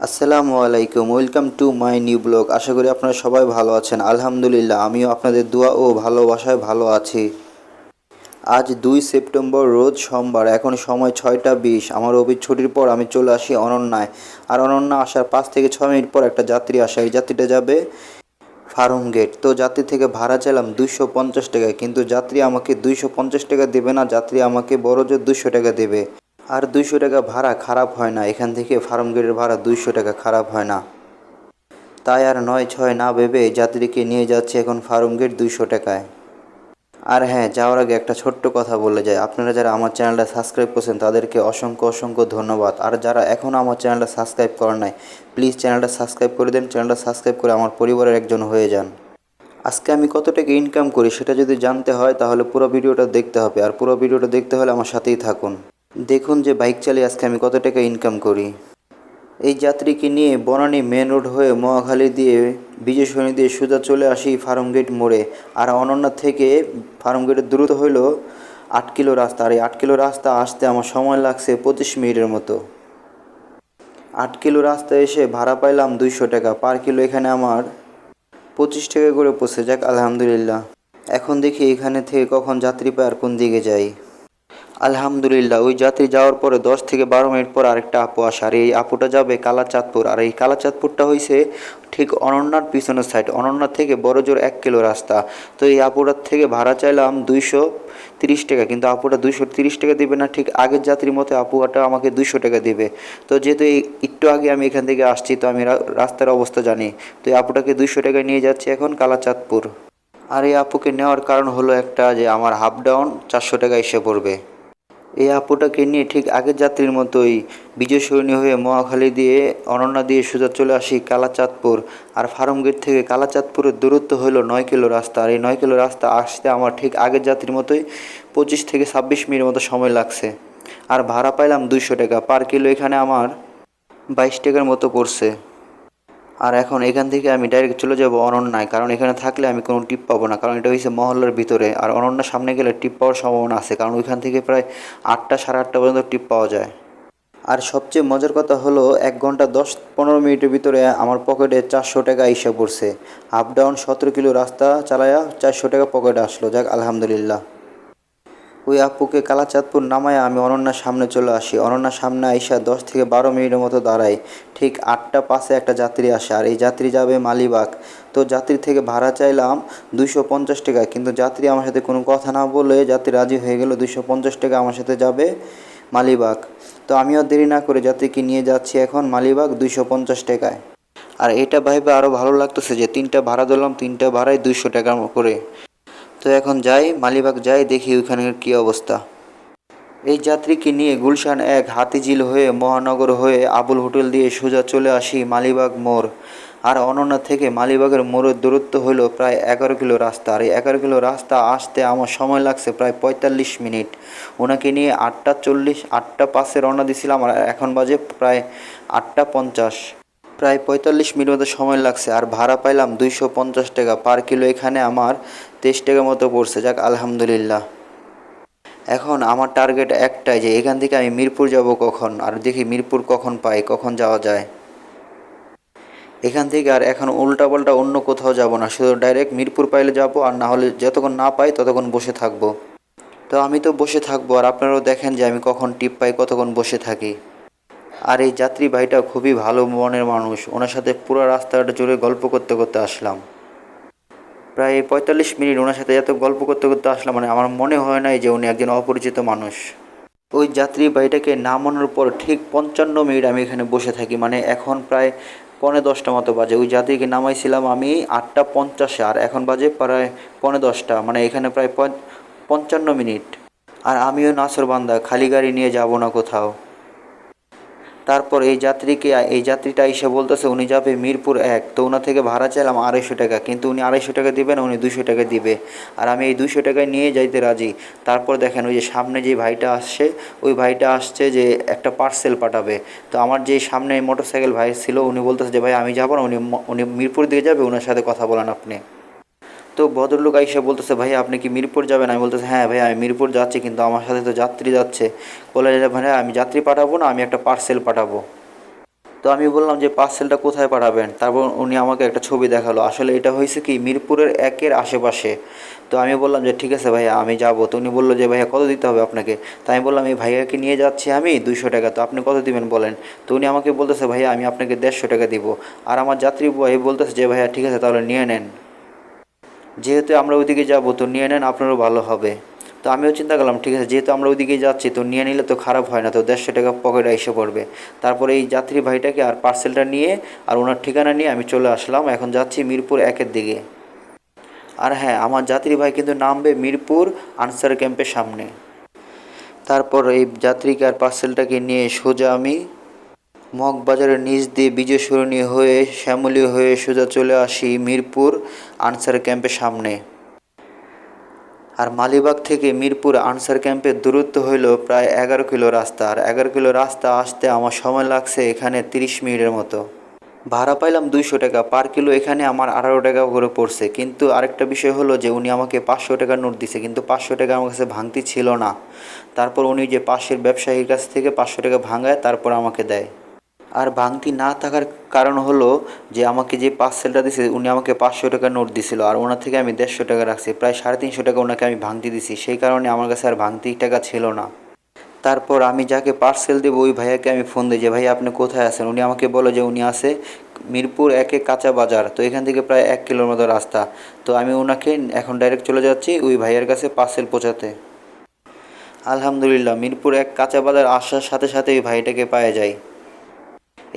আসসালামু আলাইকুম, welcome to my new blog. আশা করি আপনারা সবাই ভালো আছেন। আলহামদুলিল্লাহ, আমিও আপনাদের দোয়া ও ভালোবাসায় ভালো আছি। আজ দুই সেপ্টেম্বর, রোজ সোমবার, এখন সময় ছয়টা বিশ। আমার অফিস ছুটির পর আমি চলে আসি অনন্যায়। আর অনন্যা আসার পাঁচ থেকে ছয় মিনিট পর একটা যাত্রী আসে। এই যাত্রীটা যাবে ফার্ম গেট। তো যাত্রী থেকে ভাড়া চাইলাম দুইশো পঞ্চাশ টাকা কিন্তু যাত্রী আমাকে দুইশো পঞ্চাশ টাকা দেবে না। যাত্রী আমাকে বড় জোর দুশো টাকা দেবে। আর দুইশো টাকা ভাড়া খারাপ হয় না। এখান থেকে ফার্ম গেটের ভাড়া দুইশো টাকা খারাপ হয় না। তাই আর নয় ছয় না ভেবে যাত্রীকে নিয়ে যাচ্ছে এখন ফার্ম গেট দুইশো টাকায়। আর হ্যাঁ যাওয়ার আগে একটা ছোট্ট কথা বলে যায় আপনারা যারা আমার চ্যানেলটা সাবস্ক্রাইব করছেন, তাদেরকে অসংখ্য অসংখ্য ধন্যবাদ। আর যারা এখনও আমার চ্যানেলটা সাবস্ক্রাইব করেন নাই, প্লিজ চ্যানেলটা সাবস্ক্রাইব করে দেন। চ্যানেলটা সাবস্ক্রাইব করে আমার পরিবারের একজন হয়ে যান। আজকে আমি কত টাকা ইনকাম করি সেটা যদি জানতে হয়, তাহলে পুরো ভিডিওটা দেখতে হবে। আর পুরো ভিডিওটা দেখতে হলে আমার সাথেই থাকুন। দেখুন যে বাইক চালিয়ে আজকে আমি কত টাকা ইনকাম করি। এই যাত্রীকে নিয়ে বনানী মেন রোড হয়ে মহাখালী দিয়ে বিজয় সরণি দিয়ে সোজা চলে আসি ফার্ম গেট মোড়ে। আর অনন্যা থেকে ফার্ম গেটের দূরত্ব হইল আট কিলো রাস্তা। আর এই আট কিলো রাস্তা আসতে আমার সময় লাগছে পঁচিশ মিনিটের মতো। আট কিলো রাস্তা এসে ভাড়া পাইলাম দুইশো টাকা। পার কিলো এখানে আমার পঁচিশ টাকা করে পড়ছে যাক, আলহামদুলিল্লাহ। এখন দেখি এখানে থেকে কখন যাত্রী পায় আর কোন দিকে যাই আলহামদুলিল্লাহ, ওই যাত্রী যাওয়ার পরে দশ থেকে বারো মিনিট পর আরেকটা আপু আসে আর এই আপুটা যাবে কালাচাঁদপুর। আর এই কালাচাঁদপুরটা হয়েছে ঠিক অনন্যার পিছনের সাইড অনন্যার থেকে বড় জোর এক কিলো রাস্তা। তো এই আপুটার থেকে ভাড়া চাইলাম দুইশো তিরিশ টাকা, কিন্তু আপুটা দুইশো তিরিশ টাকা দেবে না, ঠিক আগের যাত্রীর মতো আপুটা আমাকে দুইশো টাকা দেবে। তো যেহেতু এই একটু আগে আমি এখান থেকে আসছি, তো আমি রাস্তার অবস্থা জানি। তো এই আপুটাকে দুইশো টাকায় নিয়ে যাচ্ছি এখন কালাচাঁদপুর। আর এই আপুকে নেওয়ার কারণ হলো একটা যে আমার হাফ ডাউন চারশো টাকা এসে পড়বে। এই আপুটাকে নিয়ে ঠিক আগের যাত্রীর মতোই বিজয় হয়ে মহাখালী দিয়ে অনন্যা দিয়ে সোজা চলে আসি কালাচাঁদপুর। আর ফার্ম গেট থেকে কালাচাঁদপুরের দূরত্ব হলো নয় কিলো রাস্তা। আর এই নয় কিলো রাস্তা আসতে আমার ঠিক আগের যাত্রীর মতোই পঁচিশ থেকে ছাব্বিশ মিনিটের মতো সময় লাগছে। আর ভাড়া পাইলাম দুইশো টাকা। পার কিলো এখানে আমার বাইশ টাকার মতো পড়ছে। আর এখন এখান থেকে আমি ডাইরেক্ট চলে যাব অনন্যায়, কারণ এখানে থাকলে আমি কোনো টিপ পাবো না, কারণ এটা হয়েছে মহল্লার ভিতরে, আর অনন্যার সামনে গেলে টিপ পাওয়ার সম্ভাবনা আছে, কারণ ওইখান থেকে প্রায় আটটা সাড়ে আটটা পর্যন্ত টিপ পাওয়া যায়। আর সবচেয়ে মজার কথা হলো, এক ঘণ্টা দশ পনেরো মিনিটের ভিতরে আমার পকেটে চারশো টাকা এসে পড়ছে। আপ ডাউন সতেরো কিলো রাস্তা চালায়া চারশো টাকা পকেটে আসলো, যাক আলহামদুলিল্লাহ। ওই আপুকে কালাচাঁদপুর নামায় আমি অনন্যার সামনে চলে আসি। অনন্যার সামনে আইসা দশ থেকে বারো মিনিটের মতো দাঁড়াই ঠিক আটটা পাশে একটা যাত্রী আসে, আর এই যাত্রী যাবে মালিবাগ। তো যাত্রী থেকে ভাড়া চাইলাম দুশো পঞ্চাশ টাকা, কিন্তু যাত্রী আমার সাথে কোনো কথা না বলে যাত্রী রাজি হয়ে গেল দুশো পঞ্চাশ টাকা আমার সাথে যাবে মালিবাগ। তো আমিও দেরি না করে যাত্রীকে নিয়ে যাচ্ছি এখন মালিবাগ দুইশো পঞ্চাশ টাকায়। আর এটা ভাইবে আরও ভালো লাগতেছে যে তিনটা ভাড়া দিলাম তিনটা ভাড়াই দুইশো টাকা করে। তো এখন যাই, মালিবাগ যাই, দেখি ওইখানের কী অবস্থা। এই যাত্রীকে নিয়ে গুলশান এক হাতিঝিল হয়ে মহানগর হয়ে আবুল হোটেল দিয়ে সোজা চলে আসি মালিবাগ মোড়। আর অনন্যা থেকে মালিবাগের মোড়ের দূরত্ব হলো প্রায় এগারো কিলো রাস্তা। আর এই এগারো কিলো রাস্তা আসতে আমার সময় লাগছে প্রায় পঁয়তাল্লিশ মিনিট। ওনাকে নিয়ে আটটা চল্লিশ, আটটা পাশে রওনা দিছিলাম, আর এখন বাজে প্রায় আটটা পঞ্চাশ। প্রায় পঁয়তাল্লিশ মিনিট মতো সময় লাগছে, আর ভাড়া পাইলাম দুইশো পঞ্চাশ টাকা পার কিলো। এখানে আমার তেইশ টাকা মতো পড়ছে, যাক আলহামদুলিল্লাহ। এখন আমার টার্গেট একটাই যে এখান থেকে আমি মিরপুর যাব কখন, আর দেখি মিরপুর কখন পাই, কখন যাওয়া যায়। এখান থেকে আর এখন উল্টাপাল্টা অন্য কোথাও যাব না, শুধু ডাইরেক্ট মিরপুর পাইলে যাব, আর না হলে যতক্ষণ না পাই ততক্ষণ বসে থাকব। তো আমি তো বসে থাকব, আর আপনারাও দেখেন যে আমি কখন টিপ পাই, কতক্ষণ বসে থাকি। আর এই যাত্রী ভাইটা খুবই ভালো মনের মানুষ। ওনার সাথে পুরো রাস্তাটা জুড়ে গল্প করতে করতে আসলাম। প্রায় পঁয়তাল্লিশ মিনিট ওনার সাথে এত গল্প করতে করতে আসলাম মানে আমার মনে হয় নাই যে উনি একজন অপরিচিত মানুষ। ওই যাত্রী বাড়িটাকে নামানোর পর ঠিক পঞ্চান্ন মিনিট আমি এখানে বসে থাকি মানে এখন প্রায় পৌনে দশটা মতো বাজে। ওই যাত্রীকে নামাইছিলাম আমি আটটা পঞ্চাশে, আর এখন বাজে প্রায় পৌনে দশটা মানে এখানে প্রায় পঞ্চান্ন মিনিট। আর আমিও নাসর বান্দা, খালি গাড়ি নিয়ে যাব না কোথাও। তারপর এই যাত্রীকে, এই যাত্রীটা এসে বলতেছে, উনি যাবে মিরপুর এক। তো ওনার থেকে ভাড়া চাইলাম আড়াইশো টাকা। কিন্তু উনি আড়াইশো টাকা দিবে না উনি দুশো টাকা দিবে। আর আমি এই দুশো টাকায় নিয়ে যাইতে রাজি। তারপর দেখেন ওই যে সামনে যে ভাইটা আসছে, ওই ভাইটা আসছে যে একটা পার্সেল পাঠাবে। তো আমার যে সামনে মোটরসাইকেল ভাই ছিল, উনি বলতেছে যে, ভাই, আমি যাব না। উনি উনি মিরপুর দিকে যাবে ওনার সাথে কথা বলেন আপনি। তো ভদ্রলোক আইসা বলতেছে ভাই আপনি কি মিরপুর যাবেন? আমি বলতেছে হ্যাঁ ভাই আমি মিরপুর যাচ্ছি, কিন্তু আমার সাথে তো যাত্রী যাচ্ছে। যে ভাই আমি যাত্রী পাঠাবো না, আমি একটা পার্সেল পাঠাবো। তো আমি বললাম যে পার্সেলটা কোথায় পাঠাবেন? তারপর উনি আমাকে একটা ছবি দেখাল। আসলে এটা হয়েছে কি, মিরপুরের একের আশেপাশে। তো আমি বললাম যে, ঠিক আছে ভাইয়া, আমি যাব। তো উনি বলল যে, ভাইয়া, কত দিতে হবে আপনাকে? তো আমি বললাম, এই ভাইয়াকে নিয়ে যাচ্ছি আমি দুইশো টাকা, তো আপনি কত দিবেন বলেন? তো উনি আমাকে বলতেছে, ভাইয়া, আমি আপনাকে দেড়শো টাকা দিব। আর আমার যাত্রী বলতেছে যে, ভাইয়া, ঠিক আছে, তাহলে নিয়ে নেন। যেহেতু আমরা ওইদিকে যাব, তো নিয়ে নেন, আপনারও ভালো হবে। তো আমিও চিন্তা করলাম, ঠিক আছে, যেহেতু আমরা ওইদিকে যাচ্ছি, তো নিয়ে নিলে তো খারাপ হয় না, তো দেড়শো টাকা পকেটে এসে পড়বে। তারপরে এই যাত্রী ভাইটাকে আর পার্সেলটা নিয়ে আর ওনার ঠিকানা নিয়ে আমি চলে আসলাম। এখন যাচ্ছি মিরপুর একের দিকে। আর হ্যাঁ আমার যাত্রী ভাই কিন্তু নামবে মিরপুর আনসার ক্যাম্পের সামনে। তারপর এই যাত্রীকে আর পার্সেলটাকে নিয়ে সোজা আমি মগবাজারের নিচ দিয়ে বিজয় সরণী হয়ে শ্যামলী হয়ে সোজা চলে আসি মিরপুর আনসার ক্যাম্পের সামনে। আর মালিবাগ থেকে মিরপুর আনসার ক্যাম্পের দূরত্ব হইল প্রায় এগারো কিলো রাস্তা। আর এগারো কিলো রাস্তা আসতে আমার সময় লাগছে এখানে তিরিশ মিনিটের মতো। ভাড়া পাইলাম দুইশো টাকা, পার কিলো এখানে আমার আঠারো টাকা করে পড়ছে। কিন্তু আরেকটা বিষয় হলো যে উনি আমাকে পাঁচশো টাকা নোট দিছে, কিন্তু পাঁচশো টাকা আমার কাছে ভাঙতি ছিল না। তারপর উনি যে পাশের ব্যবসায়ীর কাছ থেকে পাঁচশো টাকা ভাঙায়, তারপর আমাকে দেয়। আর ভাঙতি না থাকার কারণ হলো যে আমাকে যে পার্সেলটা দিছে, উনি আমাকে পাঁচশো টাকা নোট দিছিল আর ওনার থেকে আমি দেড়শো টাকা রাখছি, প্রায় সাড়ে তিনশো টাকা ওনাকে আমি ভাঙতি দিছি। সেই কারণে আমার কাছে আর ভাঙতি টাকা ছিল না। তারপর আমি যাকে পার্সেল দেবো, ওই ভাইয়াকে আমি ফোন দিই যে ভাই আপনি কোথায় আছেন? উনি আমাকে বলে যে, উনি আছে মিরপুর একে কাঁচা বাজার, তো এখান থেকে প্রায় এক কিলোর মতো রাস্তা। তো আমি ওনাকে এখন ডাইরেক্ট চলে যাচ্ছি ওই ভাইয়ের কাছে পার্সেল পৌঁছাতে। আলহামদুলিল্লাহ, মিরপুর এক কাঁচা বাজার আসার সাথে সাথে ওই ভাইটাকে পাওয়া যায়।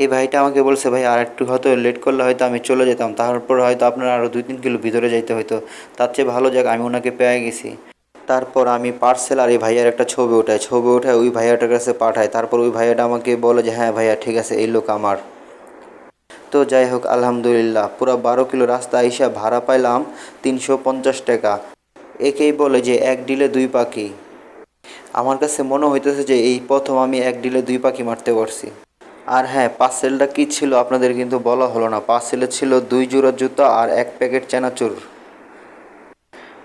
এই ভাইটা আমাকে বলছে, ভাই, আর একটু হয়তো লেট করলে হয়তো আমি চলে যেতাম। তারপর হয়তো আপনার আরও দুই তিন কিলো ভিতরে যাইতে হতো তার চেয়ে ভালো যাক, আমি ওনাকে পেয়ে গেছি। তারপর আমি পার্সেল আর এই ভাইয়ার একটা ছবি ওঠাই ছবি ওঠায় ওই ভাইয়াটার কাছে পাঠাই। তারপর ওই ভাইয়াটা আমাকে বলে যে হ্যাঁ ভাইয়া, ঠিক আছে, এই লোক আমার। তো যাই হোক, আলহামদুলিল্লাহ, পুরো বারো কিলো রাস্তা আইসা ভাড়া পাইলাম তিনশো পঞ্চাশ টাকা। একেই বলে যে, এক ডিলে দুই পাখি। আমার কাছে মনে হইতেছে যে, এই প্রথম আমি এক ডিলে দুই পাখি মারতে পারছি। আর হ্যাঁ পার্সেলটা কী ছিল আপনাদের কিন্তু বলা হলো না। পার্সেলে ছিল দুই জোড়া জুতা আর এক প্যাকেট চানাচুর।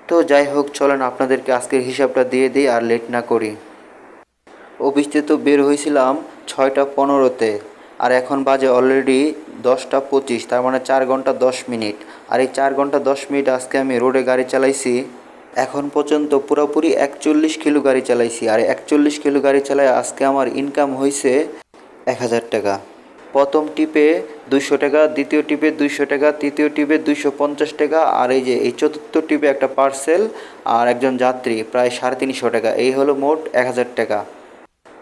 তো যাই হোক, চলেন আপনাদেরকে আজকের হিসাবটা দিয়ে দিই আর লেট না করি। অফিসতে তো বের হয়েছিলাম ছয়টা পনেরোতে আর এখন বাজে অলরেডি দশটা পঁচিশ, তার মানে চার ঘণ্টা দশ মিনিট। আর এই চার ঘণ্টা দশ মিনিট আজকে আমি রোডে গাড়ি চালাইছি। এখন পর্যন্ত পুরোপুরি একচল্লিশ কিলো গাড়ি চালাইছি। আর একচল্লিশ কিলো গাড়ি চালায় আজকে আমার ইনকাম হয়েছে এক হাজার টাকা। প্রথম টিপে দুইশো টাকা, দ্বিতীয় টিপে দুইশো টাকা, তৃতীয় টিপে দুইশো পঞ্চাশ টাকা, আর এই যে এই চতুর্থ টিপে একটা পার্সেল আর একজন যাত্রী প্রায় সাড়ে তিনশো টাকা। এই হলো মোট এক হাজার টাকা।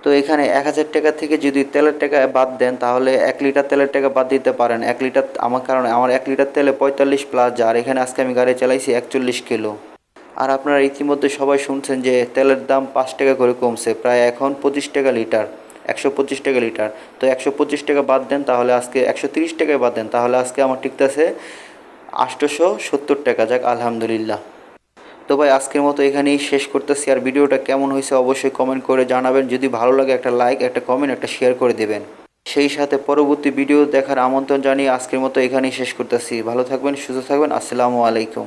তো এখানে এক হাজার টাকা থেকে যদি তেলের টাকা বাদ দেন, তাহলে এক লিটার তেলের টাকা বাদ দিতে পারেন। এক লিটার আমার কারণে আমার এক লিটার তেলে পঁয়তাল্লিশ প্লাস আর এখানে আজকে আমি গাড়ি চালাইছি একচল্লিশ কিলো। আর আপনারা ইতিমধ্যে সবাই শুনছেন যে তেলের দাম পাঁচ টাকা করে কমছে, প্রায় এখন পঁচিশ টাকা লিটার। একশো পঁচিশ টাকা লিটার। তো একশো পঁচিশ টাকা বাদ দেন, তাহলে আজকে একশো তিরিশ টাকায় বাদ দেন, তাহলে আজকে আমার টিকতেছে আটশোশো সত্তর টাকা, যাক আলহামদুলিল্লাহ। তো ভাই, আজকের মতো এখানেই শেষ করতেছি। আর ভিডিওটা কেমন হয়েছে অবশ্যই কমেন্ট করে জানাবেন। যদি ভালো লাগে একটা লাইক একটা কমেন্ট একটা শেয়ার করে দেবেন। সেই সাথে পরবর্তী ভিডিও দেখার আমন্ত্রণ জানিয়ে আজকের মতো এখানেই শেষ করতেছি। ভালো থাকবেন, সুস্থ থাকবেন। আসসালামু আলাইকুম।